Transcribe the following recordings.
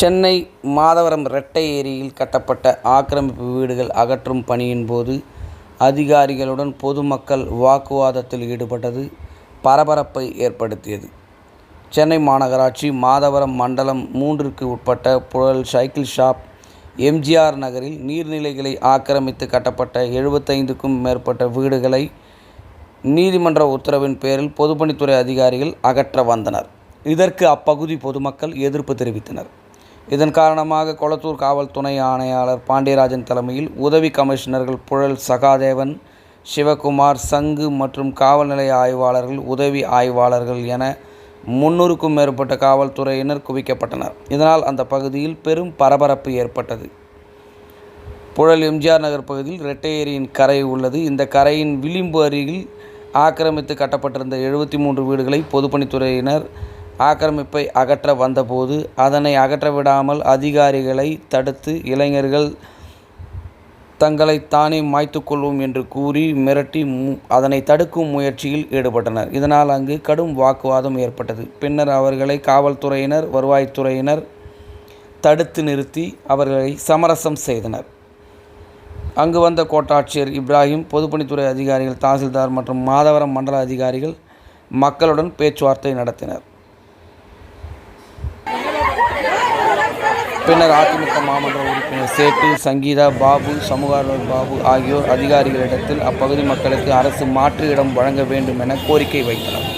சென்னை மாதவரம் ரெட்டை ஏரியில் கட்டப்பட்ட ஆக்கிரமிப்பு வீடுகள் அகற்றும் பணியின் போது அதிகாரிகளுடன் பொதுமக்கள் வாக்குவாதத்தில் ஈடுபட்டது பரபரப்பை ஏற்படுத்தியது. சென்னை மாநகராட்சி மாதவரம் மண்டலம் மூன்றுக்கு உட்பட்ட புழல் சைக்கிள் ஷாப் எம்ஜிஆர் நகரில் நீர்நிலைகளை ஆக்கிரமித்து கட்டப்பட்ட எழுபத்தைந்துக்கும் மேற்பட்ட வீடுகளை நீதிமன்ற உத்தரவின் பேரில் பொதுப்பணித்துறை அதிகாரிகள் அகற்ற வந்தனர். இதற்கு அப்பகுதி பொதுமக்கள் எதிர்ப்பு தெரிவித்தனர். இதன் காரணமாக கொளத்தூர் காவல் துணை ஆணையாளர் பாண்டியராஜன் தலைமையில் உதவி கமிஷனர்கள் புழல் சகாதேவன் சிவகுமார் சங்கு மற்றும் காவல் நிலைய ஆய்வாளர்கள் உதவி ஆய்வாளர்கள் என முன்னூறுக்கும் மேற்பட்ட காவல்துறையினர் குவிக்கப்பட்டனர். இதனால் அந்த பகுதியில் பெரும் பரபரப்பு ஏற்பட்டது. புழல் எம். நகர் பகுதியில் ரெட்டை ஏரியின் கரை உள்ளது. இந்த கரையின் விளிம்பு அருகில் ஆக்கிரமித்து கட்டப்பட்டிருந்த எழுபத்தி மூன்று வீடுகளை பொதுப்பணித்துறையினர் ஆக்கிரமிப்பை அகற்ற வந்தபோது அதனை அகற்ற விடாமல் அதிகாரிகளை தடுத்து இளைஞர்கள் தங்களை தானே மாய்த்துக்கொள்வோம் என்று கூறி மிரட்டி அதனை தடுக்கும் முயற்சியில் ஈடுபட்டனர். இதனால் அங்கு கடும் வாக்குவாதம் ஏற்பட்டது. பின்னர் அவர்களை காவல்துறையினர் வருவாய்த்துறையினர் தடுத்து நிறுத்தி அவர்களை சமரசம் செய்தனர். அங்கு வந்த கோட்டாட்சியர் இப்ராஹிம் பொதுப்பணித்துறை அதிகாரிகள் தாசில்தார் மற்றும் மாதவரம் மண்டல அதிகாரிகள் மக்களுடன் பேச்சுவார்த்தை நடத்தினர். பின்னர் அதிமுக மாமன்ற உறுப்பினர் சேட்டு சங்கீதா பாபு சமூக பாபு ஆகியோர் அதிகாரிகளிடத்தில் அப்பகுதி மக்களுக்கு அரசு மாற்று இடம் வழங்க வேண்டும் என கோரிக்கை வைத்தனர்.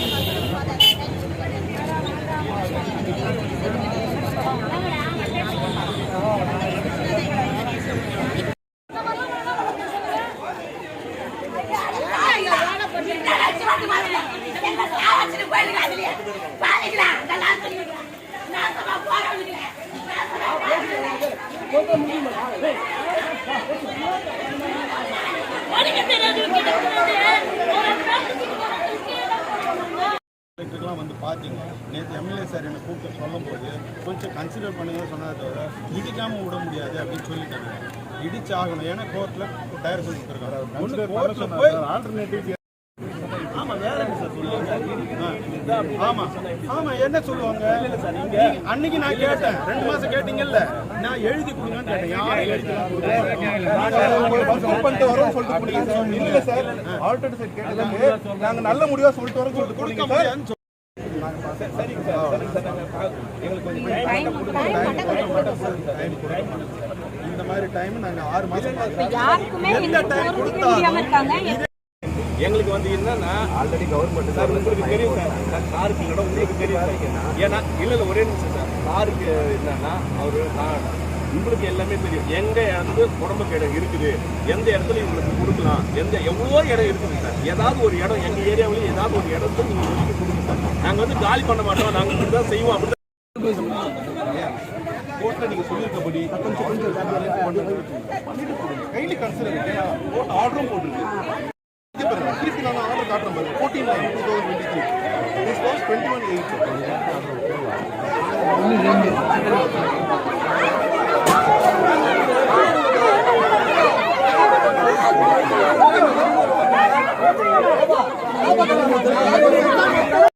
கலெக்டருக்குலாம் வந்து பார்த்தீங்க. நேற்று எம்எல்ஏ சார் என்னை கூப்பிட்டு சொல்லும்போது கொஞ்சம் கன்சிடர் பண்ணுங்க சொன்னதை தவிர இடிக்காமல் விட முடியாது அப்படின்னு சொல்லிட்டாங்க இடிச்சு ஆகணும் ஏன்னா கோர்ட்டில் டயர் கொடுத்துருக்காங்க ஆல்டர்னேட்டிவ் என்ன சொல்லுவாங்க? அன்னைக்கு நான் கேட்டேன். ரெண்டு மாதம் கேட்டீங்கல்ல. நான் எழுதி கொடுங்கன்னு கேட்டேன். யாரும் எழுதி பண்ணிட்டு வரோம் சொல்லிட்டு. இல்ல சார். சார் கேட்டதுக்கு நாங்க நல்ல முடிவா சொல்லிட்டு வரோம் சொல்லிட்டு கொடுக்க சரிங்க சார் சரிங்க சார் நாங்கள் எங்களுக்கு கொஞ்சம் இந்த மாதிரி டைம் நாங்கள் ஆறு மாதம் யாருக்குமே எந்த டைம் கொடுத்தாலும் எங்களுக்கு வந்து என்னன்னா ஆல்ரெடி கவர்மெண்ட் சார் உங்களுக்கு தெரியும் சார் சார் சாருக்கு இடம் உங்களுக்கு தெரியும் சார். ஏன்னா இல்லை இல்லை ஒரே நிமிஷம் சார் சாருக்கு என்னன்னா அவர் நான் உங்களுக்கு எல்லாமே தெரியும் எங்க வந்து உடம்புக்கு இடம் இருக்குது. எந்த இடத்துல உங்களுக்கு கொடுக்கலாம். எந்த எவ்வளோ இடம் இருக்குது சார். ஏதாவது ஒரு இடம் எங்கள் ஏரியாவிலேயே ஏதாவது ஒரு இடத்துல நீங்க ஒதுக்கி கொடுங்க சார் நாங்க வந்து காலி பண்ண மாட்டோம். நாங்க இப்படி தான் செய்வோம். அப்படி கோர்ட்டில் நீங்கள் சொல்லியிருக்கபடி கொஞ்சம் கொஞ்சம் கைலி கன்சிடர் கோர்ட் ஆர்டரும் போட்டிருக்கு. திருப்பி நான் ஆர்டர் காட்டுறேன் பாருங்க. Fourteen nine two thousand twenty three this was twenty one eight